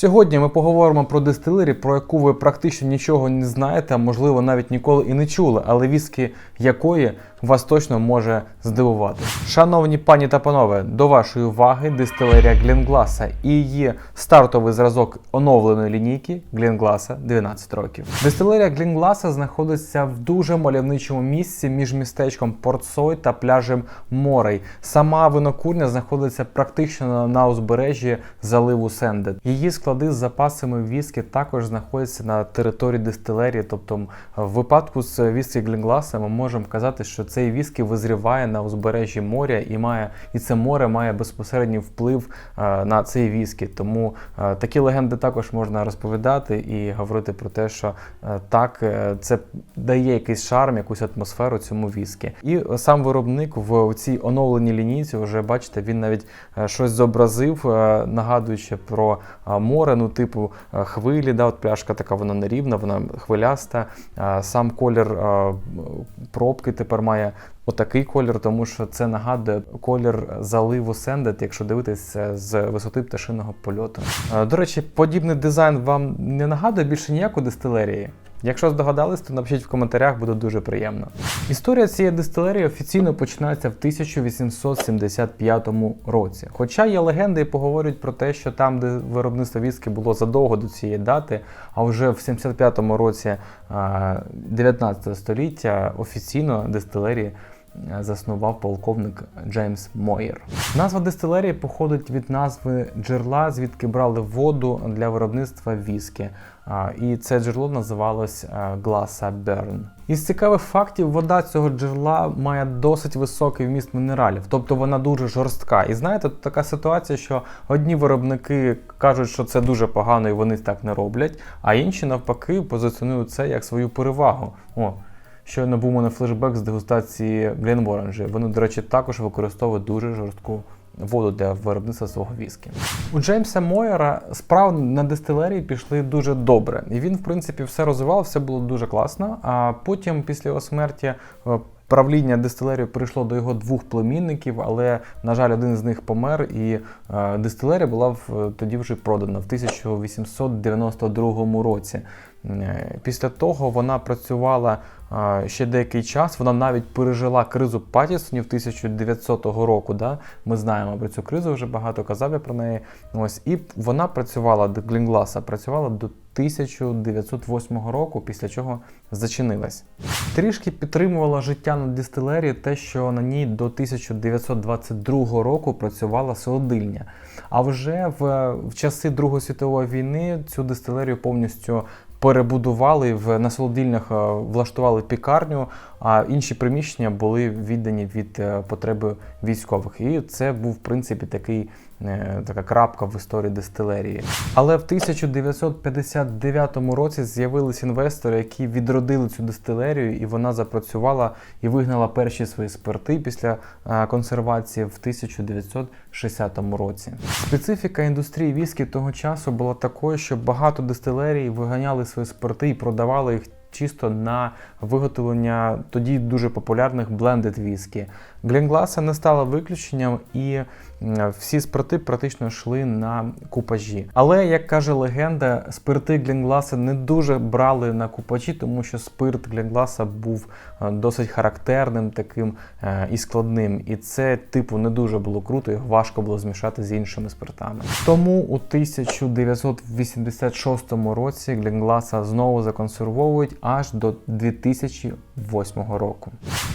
Сьогодні ми поговоримо про дистилері, про яку ви практично нічого не знаєте, а можливо навіть ніколи і не чули, але віскі якої вас точно може здивувати. Шановні пані та панове, до вашої уваги дистилерія Глінгласа і її стартовий зразок оновленої лінійки Глінгласа 12 років. Дистилерія Глінгласа знаходиться в дуже мальовничому місці між містечком Портсой та пляжем Морей. Сама винокурня знаходиться практично на узбережжі заливу Сендет. Її склади з запасами віскі також знаходяться на території дистилерії. Тобто, в випадку з віскі Глінгласа ми можемо казати, що цей віскі визріває на узбережжі моря і має і це море має безпосередній вплив е, на цей віскі. Тому е, такі легенди також можна розповідати і говорити про те, що е, так е, це дає якийсь шарм, якусь атмосферу цьому віскі. І сам виробник в цій оновленій лінійці вже бачите, він навіть е, щось зобразив, е, нагадуючи про е, море, ну типу е, хвилі. Да, от пляшка така вона нерівна, вона хвиляста. Е, Сам колір е, пробки тепер має отакий колір, тому що це нагадує колір заливу Сендет, якщо дивитися з висоти пташиного польоту. До речі, подібний дизайн вам не нагадує більше ніякої дистилерії. Якщо здогадались, то напишіть в коментарях, буде дуже приємно. Історія цієї дистилерії офіційно починається в 1875 році. Хоча є легенди і поговорюють про те, що там, де виробництво віскі було задовго до цієї дати, а вже в 75-му році 19 століття офіційно дистилерії заснував полковник Джеймс Мойер. Назва дистилерії походить від назви джерела, звідки брали воду для виробництва віскі. І це джерело називалось е, Гласа Берн. Із цікавих фактів, вода цього джерела має досить високий вміст мінералів, тобто вона дуже жорстка. І знаєте, така ситуація, що одні виробники кажуть, що це дуже погано і вони так не роблять, а інші навпаки позиціонують це як свою перевагу. О, Щойно був у мене флешбек з дегустації Гленворенджі. Вони, до речі, також використовують дуже жорстку воду для виробництва свого віскі. У Джеймса Мойера справи на дистилерії пішли дуже добре. І він, в принципі, все розвивав, все було дуже класно. А потім, після його смерті, е, правління дистилерії прийшло до його двох племінників, але, на жаль, один з них помер, і е, дистилерія була в, тоді вже продана в 1892 році. Е, Після того вона працювала е, ще деякий час. Вона навіть пережила кризу Паттісонів 1900 року. Да? Ми знаємо про цю кризу, вже багато казав я про неї. Ось і вона працювала до Глінгласа, працювала до 1908 року, після чого зачинилась. Трішки підтримувала життя на дистилерії те, що на ній до 1922 року працювала солодильня. А вже в, в часи Другої світової війни цю дистилерію повністю перебудували в на солодильнях е, влаштували пікарню, а інші приміщення були віддані від е, потреби військових. І це був в принципі такий така крапка в історії дистилерії. Але в 1959 році з'явились інвестори, які відродили цю дистилерію, і вона запрацювала і вигнала перші свої спирти після е, консервації в 1960 році. Специфіка індустрії віскі того часу була такою, що багато дистилерій виганяли свої спирти і продавали їх. Чисто на виготовлення тоді дуже популярних блендед віскі. Глінгласа не стала виключенням, і всі спирти практично йшли на купажі. Але, як каже легенда, спирти Глінгласа не дуже брали на купажі, тому що спирт Глінгласа був е, досить характерним, таким е, і складним. І це, типу, не дуже було круто, його важко було змішати з іншими спиртами. Тому у 1986 році Глінгласа знову законсервовують аж до 2008 року.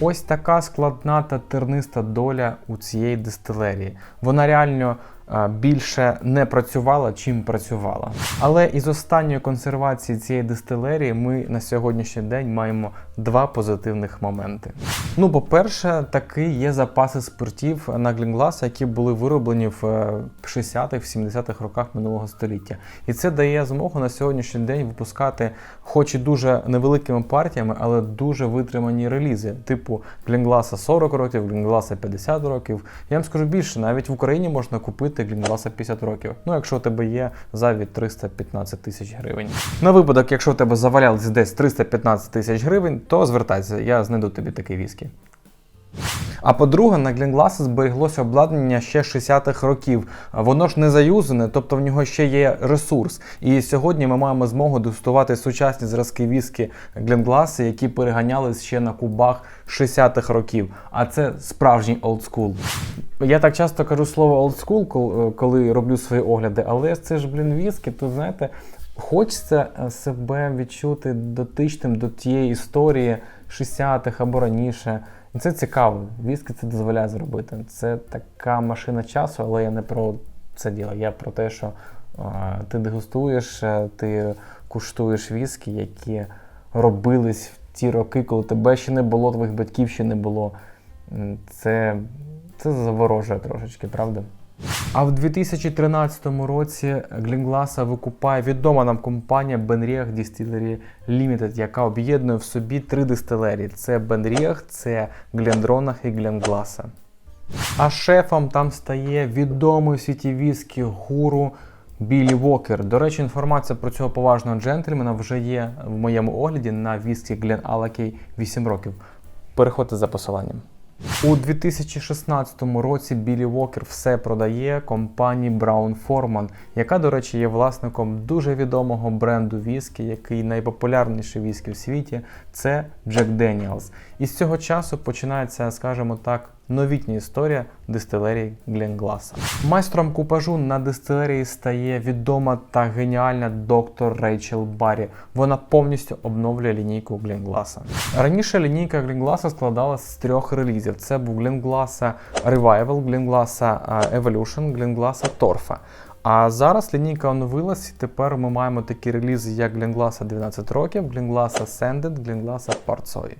Ось така складна та терниста доля у цієї дистилерії. Вона реально е, більше не працювала, чим працювала. Але із останньої консервації цієї дистилерії ми на сьогоднішній день маємо два позитивних моменти. Ну, по-перше, таки є запаси спиртів на Глінгласа, які були вироблені в е, 60-х, 70-х роках минулого століття. І це дає змогу на сьогоднішній день випускати, хоч і дуже невеликими партіями, але дуже витримані релізи, типу Глінгласа 40 років, Глінгласа 50 років. Я вам скажу більше, навіть в Україні можна купити Глінгласа 50 років. Ну, якщо у тебе є завід 315 тисяч гривень. На випадок, якщо у тебе завалялось десь 315 тисяч гривень, то звертайся, я знайду тобі такий віскі. А по-друге, на Глінгласа зберіглося обладнання ще 60-х років. Воно ж не заюзане, тобто в нього ще є ресурс. І сьогодні ми маємо змогу дегустувати сучасні зразки віскі Глінгласи, які переганялись ще на кубах 60-х років. А це справжній олдскул. Я так часто кажу слово олдскул, коли роблю свої огляди, але це ж, блін, віскі, то знаєте. Хочеться е, себе відчути дотичним до тієї історії 60-х або раніше. І це цікаво. Віскі це дозволяє зробити. Це така машина часу, але я не про це діло. Я про те, що е, ти дегустуєш, е, ти куштуєш віскі, які робились в ті роки, коли тебе ще не було, твоїх батьків ще не було. Це, це заворожує трошечки, правда? А в 2013 році Глінгласа викупає відома нам компанія Benriach Distillery Limited, яка об'єднує в собі три дистилерії: це Benriach, це Глендронах і Гленгласа. А шефом там стає відомий світі віскі гуру Біллі Вокер. До речі, інформація про цього поважного джентльмена вже є в моєму огляді на віскі Глен Алакей 8 років. Переходьте за посиланням. У 2016 році Білі Вокер все продає компанії Brown Forman, яка, до речі, є власником дуже відомого бренду віскі, який найпопулярніший віскі в світі, це Jack Daniels. І з цього часу починається, скажімо так, новітня історія дистилерії Гленгласа. Майстром купажу на дистилерії стає відома та геніальна доктор Рейчел Баррі. Вона повністю обновлює лінійку Гленгласа. Раніше лінійка Гленгласа складалася з трьох релізів: це був Гленгласа Revival, Гленгласа Evolution, Гленгласа Торфа. А зараз лінійка оновилась, і тепер ми маємо такі релізи, як Гленгласа 12 років, Гленгласа Sanded, Гленгласа Парцой.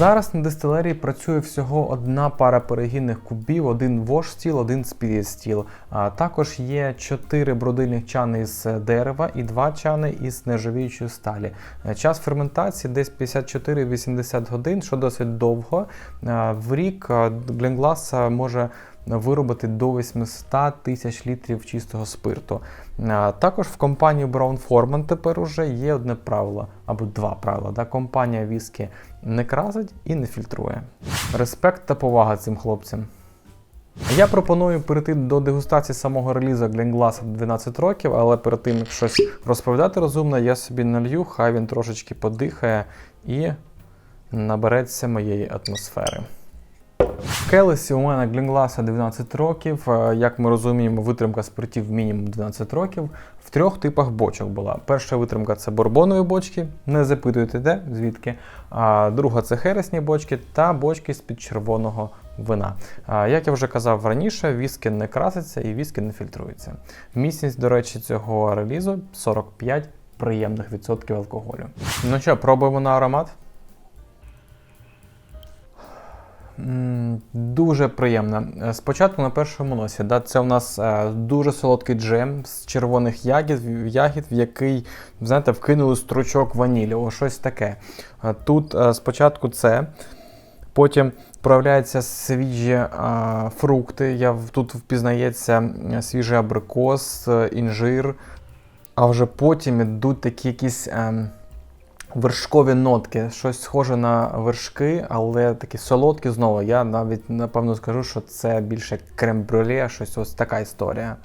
Зараз на дистилерії працює всього одна пара перегінних кубів, один вош стіл, один спіріт стіл. А також є чотири бродильних чани із дерева і два чани із нержавіючої сталі. Е, Час ферментації десь 54-80 годин, що досить довго. Е, В рік е, Гленглас е, може виробити до 800 тисяч літрів чистого спирту. Також в компанії Brown Forman тепер уже є одне правило або два правила. Да? Компанія віскі не красить і не фільтрує. Респект та повага цим хлопцям. Я пропоную перейти до дегустації самого релізу Glenglasa 12 років, але перед тим як щось розповідати розумно, я собі налью, хай він трошечки подихає і набереться моєї атмосфери. Келесі у мене Глінгласа 12 років. Е, Як ми розуміємо, витримка спиртів мінімум 12 років. В трьох типах бочок була. Перша витримка це борбонові бочки, не запитуйте де, звідки. А друга це хересні бочки та бочки з-під червоного вина. Як я вже казав раніше, віскі не краситься і віскі не фільтрується. Міцність, до речі, цього релізу 45 приємних відсотків алкоголю. Ну що, пробуємо на аромат? Дуже приємно. Е, Спочатку на першому носі. Да, це у нас е, дуже солодкий джем з червоних ягід, ягід, в який, знаєте, вкинули стручок ванілі, о, щось таке. Е, Тут спочатку це, потім проявляються свіжі е, фрукти. Я, тут впізнається свіжий абрикос, інжир, а вже потім ідуть такі якісь. ем, вершкові нотки, щось схоже на вершки, але такі солодкі знову. Я навіть напевно скажу, що це більше крем-брюле, щось ось така історія.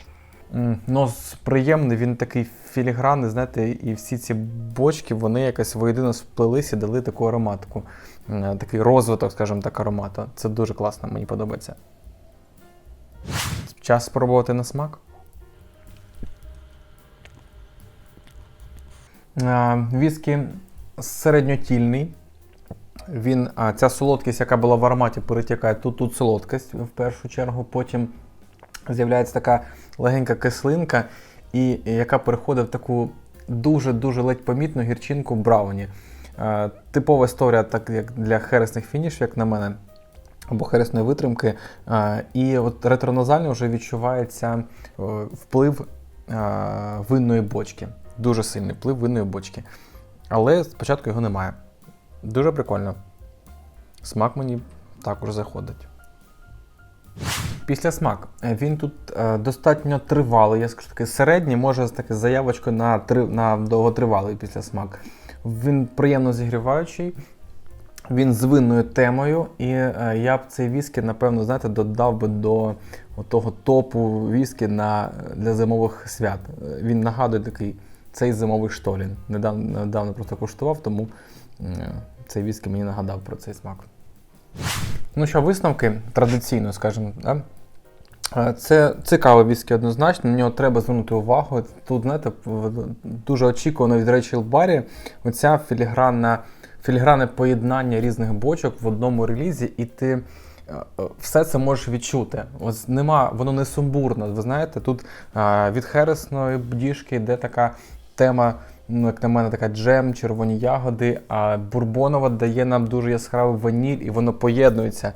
Нос приємний, він такий філігранний, знаєте, і всі ці бочки вони якось воєдино сплелись і дали таку ароматку. Такий розвиток, скажімо так, аромату. Це дуже класно, мені подобається. Час спробувати на смак. Віскі середньотільний. Він, ця солодкість, яка була в ароматі, перетікає тут, тут солодкість в першу чергу. Потім з'являється така легенька кислинка, і, яка переходить в таку дуже-дуже ледь помітну гірчинку брауні. Типова історія, так як для хересних фінішів, як на мене, або хересної витримки. І от ретроназально вже відчувається е, вплив винної бочки. Дуже сильний вплив винної бочки. Але спочатку його немає. Дуже прикольно. Смак мені також заходить. Після смак. Е, Він тут е, достатньо тривалий, я скажу таки середній, може з таки заявочкою на, три, на довготривалий після смак. Він приємно зігріваючий. Він з винною темою, і е, я б цей віскі, напевно, знаєте, додав би до того топу віскі на, для зимових свят. Він нагадує такий цей зимовий штолін. Недавно, недавно просто куштував, тому цей віскі мені нагадав про цей смак. Ну що, висновки традиційно, скажімо, да? Е, Це цікавий віскі однозначно, на нього треба звернути увагу. Тут, знаєте, дуже очікувано від речі Барі оця філігранна, філігранне поєднання різних бочок в одному релізі, і ти е, все це можеш відчути. Ось нема, воно не сумбурно. Ви знаєте, тут е, від хересної діжки йде така тема. Ну, як на мене, така джем, червоні ягоди, а бурбонова дає нам дуже яскравий ваніль, і воно поєднується.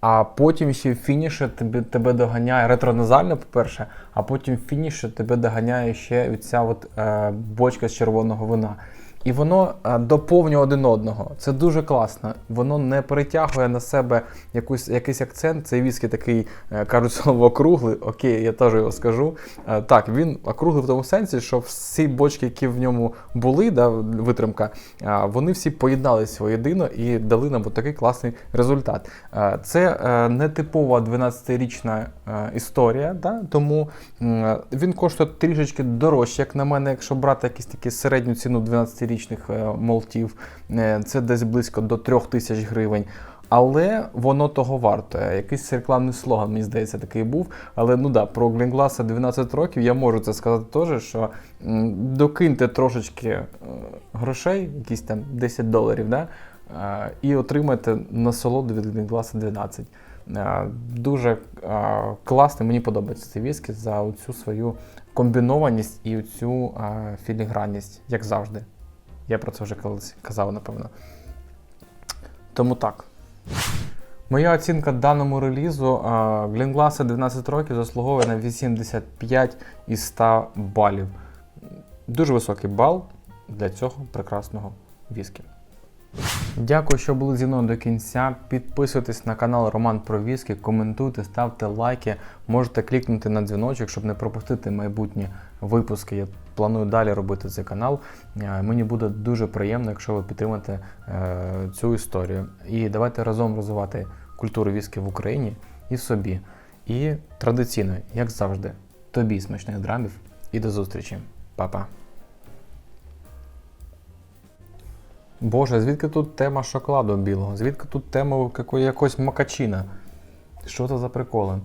А потім ще в фініші тебе, тебе доганяє ретроназально, по-перше, а потім в фініші тебе доганяє ще ця от, е, бочка з червоного вина. І воно е, доповнює один одного. Це дуже класно. Воно не перетягує на себе якусь, якийсь акцент. Цей віскі такий, е, кажуть, слово округлий. Окей, я теж його скажу. Е, так, він округлий в тому сенсі, що всі бочки, які в ньому були, да, витримка, вони всі поєдналися воєдино і дали нам такий класний результат. Це не типова 12-річна е, історія, да? тому він коштує трішечки дорожче, як на мене, якщо брати якісь такі середню ціну 12-річних е, молтів, Е, це десь близько до 3 тисяч гривень. Але воно того варто. Якийсь рекламний слоган, мені здається, такий був. Але ну да, про Глінгласа 12 років я можу це сказати теж, що докиньте трошечки е, грошей, якісь там 10 доларів, да? і отримаєте насолоду від Глінгласа 12. Е, Дуже класний, мені подобається цей віскі за цю свою комбінованість і цю філігранність, як завжди. Я про це вже колись казав, напевно. Тому так. Моя оцінка даному релізу Глінгласа 12 років заслуговує на 85 із 100 балів. Дуже високий бал для цього прекрасного віскі. Дякую, що були зі мною до кінця. Підписуйтесь на канал Роман про Віскі, коментуйте, ставте лайки. Можете клікнути на дзвіночок, щоб не пропустити майбутні випуски. Я планую далі робити цей канал. Е, Мені буде дуже приємно, якщо ви підтримаєте е, цю історію. І давайте разом розвивати культуру віскі в Україні і собі. І традиційно, як завжди, тобі смачних драмів і до зустрічі. Па-па. Боже, звідки тут тема шоколаду білого? Звідки тут тема якогось макачина? Що це за приколи?